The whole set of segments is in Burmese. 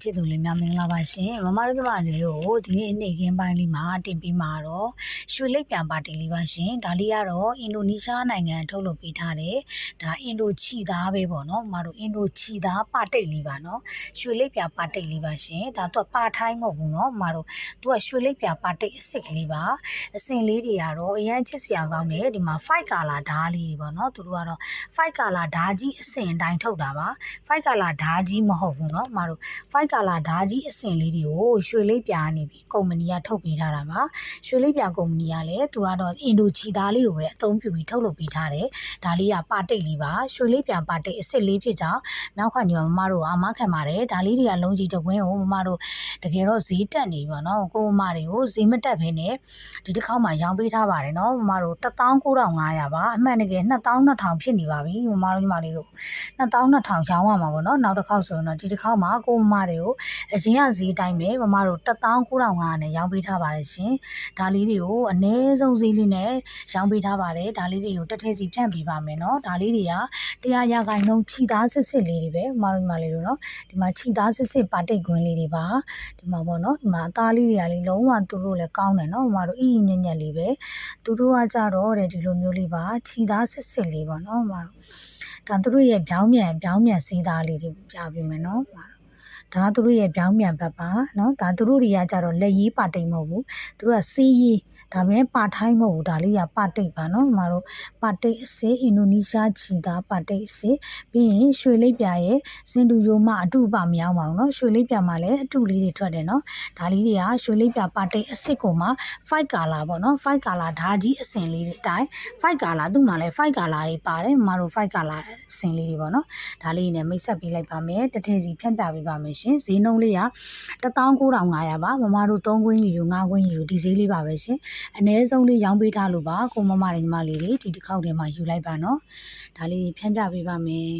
ချစ်သူလေးများမင်္ဂလာပါရှင်မမတို့ပြမလေးတို့ဒီနေ့နေ့ခင်းပိုင်းလေးမှာတင်ပေးမှာတော့ရွှေလိပ်ပြန်ပါတင်လေးပါရှင်ဒါလေးကတော့အင်ဒိုနီးရှားနိုင်ငံထုတ်လုပ်ပေးထားတယ်ဒါအင်ဒိုချီသားပဲပေါ့နော်မမတို့အင်ဒိုချီသားပါတိတ်လေးပါနော်ရွှေလိပ်ပြန်ပါတိတ်လေးပါရှင်ဒါသူကပါထိုင်းမဟုတ်ဘူးနော်မမတို့သူကရွှေလိပ်ပြန်ပါတိတ်အစစ်ကလေးပါအစင်လေးတွေကတော့အရန်ချစ်စရာကောင်းတယ်ဒီမှာ5 color ဓားလေးတွေပေါ့နော်သူတို့ကတော့5 color ဓားကြီးအစင်အတိုင်းထုတ်တာပါ5 color ဓားကြီးမဟုတ်ဘူးနော်မမတို့5 white color ဓာကြီးအစင်လေးတွေကိုရွှေလေးပြာနေပြီးကုမ္ပဏီကထုတ်ပေးထားတာပါရွှေလေးပြာကုမ္ပဏီကလည်းသူကတော့အင်ဒိုချီသားလေးကိုပဲအသုံးပြုပြီးထုတ်လုပ်ပေးထားတယ်ဒါလေးကပါတိတ်လေးပါရွှေလေးပြာပါတိတ်အစ်စ်လေးဖြစ်ကြောင်းနောက်ခါညီမမတို့အမခံပါတယ်ဒါလေးတွေကလုံးကြီးတကွင်းကိုမမတို့တကယ်တော့ဈေးတက်နေပြီပေါ့နော်ကိုမမတွေကိုဈေးမတက်ဘဲနဲ့ဒီတစ်ခေါက်မှရောင်းပေးထားပါတယ်နော်မမတို့19500ပါအမှန်တကယ်2200ဖြစ်နေပါပြီမမတို့ညီမလေးတို့2200ရောင်းရမှာပေါ့နော်နောက်တစ်ခေါက်ဆိုရင်တော့ဒီတစ်ခေါက်မှကိုမမတွေကိုအရင်ကဈေးတိုင်းပဲမမတို့19500နဲ့ရောင်းပေးထားပါတယ်ရှင်ဒါလေးတွေကိုအနည်းဆုံးဈေးလေးနဲ့ရောင်းပေးထားပါတယ်ဒါလေးတွေကိုတစ်ထည့်စီဖြန့်ပေးပါမယ်နော်ဒါလေးတွေကတရားရခိုင်နှုန်းခြိသားစစ်စစ်လေးတွေပဲမမတို့ညီမလေးတို့နော်ဒီမှာခြိသားစစ်စစ်ပါတိတ်ခွင်းလေးတွေပါဒီမှာပေါ့နော်ဒီမှာအသားလေးတွေကလေးလုံးဝသူတို့လည်းကောင်းတယ်နော်မမတို့အီညံ့ညံ့လေးပဲသူတို့ကကြတော့တဲ့ဒီလိုမျိုးလေးပါခြိသားစစ်စစ်လေးပေါ့နော်မမတို့ဒါသူတို့ရဲ့ပြောင်းမြန်ပြောင်းမြန်စေးသားလေးတွေပြပေးမယ်နော် ဒါသူတို့ရဲ့ပြောင်းမြန်ဘက်ပါနော်ဒါသူတို့တွေကကြတော့လက်ရေးပါတိတ်မဟုတ်ဘူးသူတို့ကစေးရေးဒါပေမဲ့ပါထိုင်းမဟုတ်ဘူးဒါလေးကပါတိတ်ပါနော်ညီမတို့ပါတိတ်အစေးအင်ဒိုနီးရှားချီသားပါတိတ်အစေးပြီးရင်ရွှေလိပ်ပြာရဲ့စင်တူယိုမအတုပမရောက်ပါဘူးနော်ရွှေလိပ်ပြာမှာလည်းအတုလေးတွေထွက်တယ်နော်ဒါလေးတွေကရွှေလိပ်ပြာပါတိတ်အစစ်ကိုမှ5ကာလာပေါ့နော်5ကာလာဓာကြီးအစင်လေးတွေအတိုင်း5ကာလာသူ့မှာလည်း5ကာလာတွေပါတယ်ညီမတို့5ကာလာအစင်လေးတွေပေါ့နော်ဒါလေးနဲ့မိတ်ဆက်ပေးလိုက်ပါမယ်တစ်ထည့်စီဖြန့်ပြပေးပါမယ်ရှင်ဈေးနှုန်းလေးက19500ပါမမတို့3ခွင်းယူယူ5ခွင်းယူယူဒီဈေးလေးပါပဲရှင်အနည်းဆုံးလေးရောင်းပေးထားလို့ပါကိုမမတွေညီမလေးတွေဒီတစ်ခေါက်တည်းမှာယူလိုက်ပါနော်ဒါလေးဖြန့်ပြပေးပါမယ်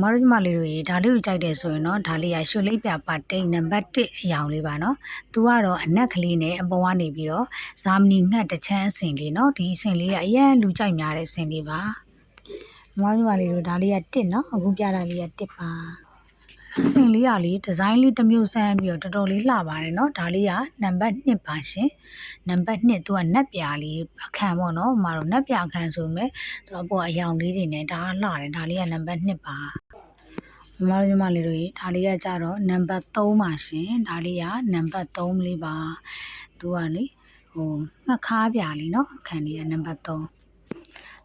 မမတို့ညီမလေးတွေဒါလေးကိုကြိုက်တယ်ဆိုရင်တော့ဒါလေးကရွှေလိပ်ပြပါတိတ်နံပါတ်1အယောင်လေးပါနော်သူကတော့အနက်ကလေးနဲ့အပေါ်ကနေပြီးတော့ဇာမနီငှက်တစ်ချမ်းအစင်လေးနော်ဒီအစင်လေးကအရင်လူကြိုက်များတဲ့အစင်လေးပါမမတို့ညီမလေးတို့ဒါလေးက1နော်အခုပြတာလေးက1ပါအ စင်လေးကလေဒီဇိုင်းလေးတစ်မျိုးဆန်းပြီးတော့တော်တော်လေးလှပါတယ်เนาะဒါလေးကနံပါတ်2ပါရှင်နံပါတ်2သူကနက်ပြာလေးအခန့်ပေါ့เนาะမတော်နက်ပြာအခန့်ဆိုမဲ့သူအပေါ်အယောင်လေးတွေနဲ့ဒါလှတယ်ဒါလေးကနံပါတ်2ပါမမတို့ညီမလေးတို့ဒါလေးကကြတော့နံပါတ်3ပါရှင်ဒါလေးကနံပါတ်3လေးပါသူကလေဟိုငှက်ခါးပြာလေးเนาะအခန့်လေးကနံပါတ်3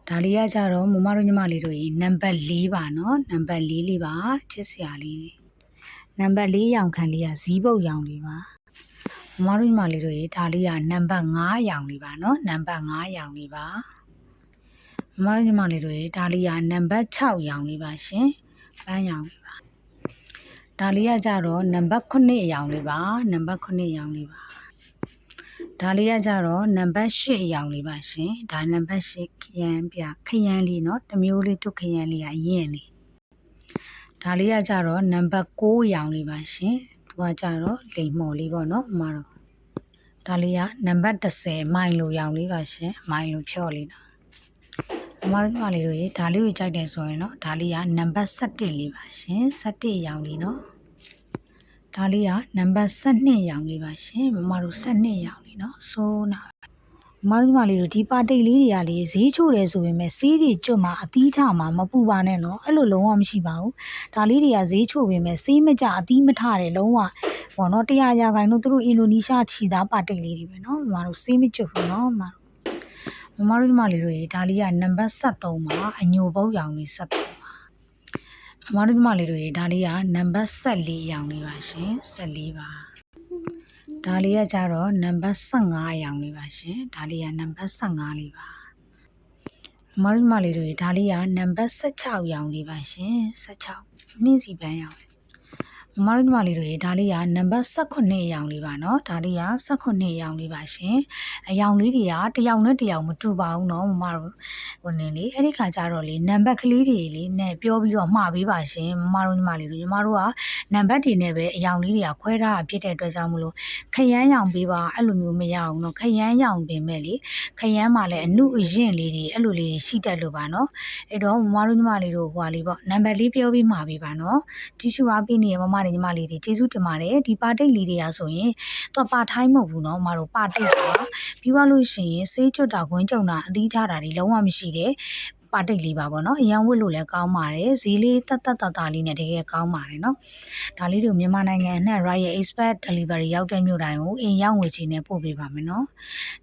ဒါလေးကကြတော့မမတို့ညီမလေးတို့ရေနံပါတ်4ပါနော်နံပါတ်4လေးပါချစ်စရာလေးနံပါတ်4ရောင်ခံလေးကဇီးပုတ်ရောင်လေးပါမမတို့ညီမလေးတို့ရေဒါလေးကနံပါတ်5ရောင်လေးပါနော်နံပါတ်5ရောင်လေးပါမမတို့ညီမလေးတို့ရေဒါလေးကနံပါတ်6ရောင်လေးပါရှင်ပန်းရောင်လေးပါဒါလေးကကြတော့နံပါတ်9ရောင်လေးပါနံပါတ်9ရောင်လေးပါ ဒါလေးကကြတော့နံပါတ်8ရောင်လေးပါရှင်ဒါနံပါတ်8ခရမ်းပြခရမ်းလေးเนาะတစ်မျိုးလေးတွတ်ခရမ်းလေးကအရင်လေး ဒါလေးကကြတော့နံပါတ်6ရောင်လေးပါရှင်သူကကြတော့လိမ်မော်လေးပေါ့နော်အမတော့ဒါလေးကနံပါတ်30မိုင်လိုရောင်လေးပါရှင်မိုင်လိုဖြော့လေးနော်အမတို့ညီမလေးတို့ရေဒါလေးကိုကြိုက်တယ်ဆိုရင်တော့ဒါလေးကနံပါတ်17လေးပါရှင်17ရောင်လေးနော် ဒါလေးကနံပါတ်12ရောင်လေးပါရှင်မမတို့12ရောင်လေးနော်ဆိုးနာမမတို့ညီမလေးတို့ဒီပါတိတ်လေးတွေကလေဈေးချို့တယ်ဆိုပေမဲ့စီးတွေကျွတ်မှာအသီးထမှာမပူပါနဲ့နော်အဲ့လိုလုံးဝမရှိပါဘူးဒါလေးတွေကဈေးချို့ပေမဲ့စီးမကြအသီးမထတယ်လုံးဝပေါ့နော်တရားရာခိုင်တို့သူတို့အင်ဒိုနီးရှားခြီသားပါတိတ်လေးတွေပဲနော်မမတို့စီးမကျွတ်ဘူးနော်မမတို့မမတို့ညီမလေးတို့ရေဒါလေးကနံပါတ်73ပါအညိုပုတ်ရောင်လေး73 ပါမမတို့ညီမလေးတို့ရေဒါလေးကနံပါတ်14ရောင်လေးပါရှင်14ပါဒါလေးကကြတော့နံပါတ်15ရောင်လေးပါရှင်ဒါလေးကနံပါတ်15လေးပါမမတို့မလေးတို့ဒါလေးကနံပါတ်16ရောင်လေးပါရှင်16နှင်းစီပန်းရောင် ညီမတို့ညီမလေးတို့ရေဒါလေးကနံပါတ်18အရောင်လေးပါနော်ဒါလေးက18အရောင်လေးပါရှင်အရောင်လေးတွေကတယောက်နဲ့တယောက်မတူပါဘူးနော်မမတို့ဟိုနေလေအဲ့ဒီခါကျတော့လေနံပါတ်ကလေးတွေလေးနဲ့ပြောပြီးတော့မှားပေးပါရှင်မမတို့ညီမလေးတို့ညီမတို့ကနံပါတ်တွေနဲ့ပဲအရောင်လေးတွေကခွဲထားဖြစ်တဲ့အတွက်ကြောင့်မလို့ခရမ်းရောင်ပေးပါအဲ့လိုမျိုးမရအောင်နော်ခရမ်းရောင်ပင်မဲ့လေခရမ်းမှာလည်းအနုအယင့်လေးတွေအဲ့လိုလေးရှိတတ်လို့ပါနော်အဲ့တော့မမတို့ညီမလေးတို့ဟိုဟာလေးပေါ့နံပါတ်လေးပြောပြီးမှားပေးပါနော်တီရှူအားပေးနေရမမတွေညီမလေးတွေကျေးဇူးတင်ပါတယ်ဒီပါတိတ်လေးတွေကဆိုရင်သူကပါထိုင်းမဟုတ်ဘူးเนาะမတို့ပါတိတ်ပါပြီးသွားလို့ရှိရင်ဆေးကျွတ်တာခွင်းကြုံတာအသီးထားတာတွေလုံးဝမရှိတဲ့ပါတိတ်လေးပါပေါ့နော်အရန်ဝတ်လို့လည်းကောင်းပါတယ်ဈေးလေးတက်တက်တာတာလေးနဲ့တကယ်ကောင်းပါတယ်နော်ဒါလေးတွေကိုမြန်မာနိုင်ငံအနှံ့ Royal Express Delivery ရောက်တဲ့မြို့တိုင်းကိုအင်ရောက်ငွေချေနဲ့ပို့ပေးပါမယ်နော်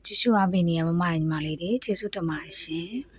ကျေးဇူးအပေးနေရမမညီမလေးတွေကျေးဇူးတင်ပါတယ်ရှင်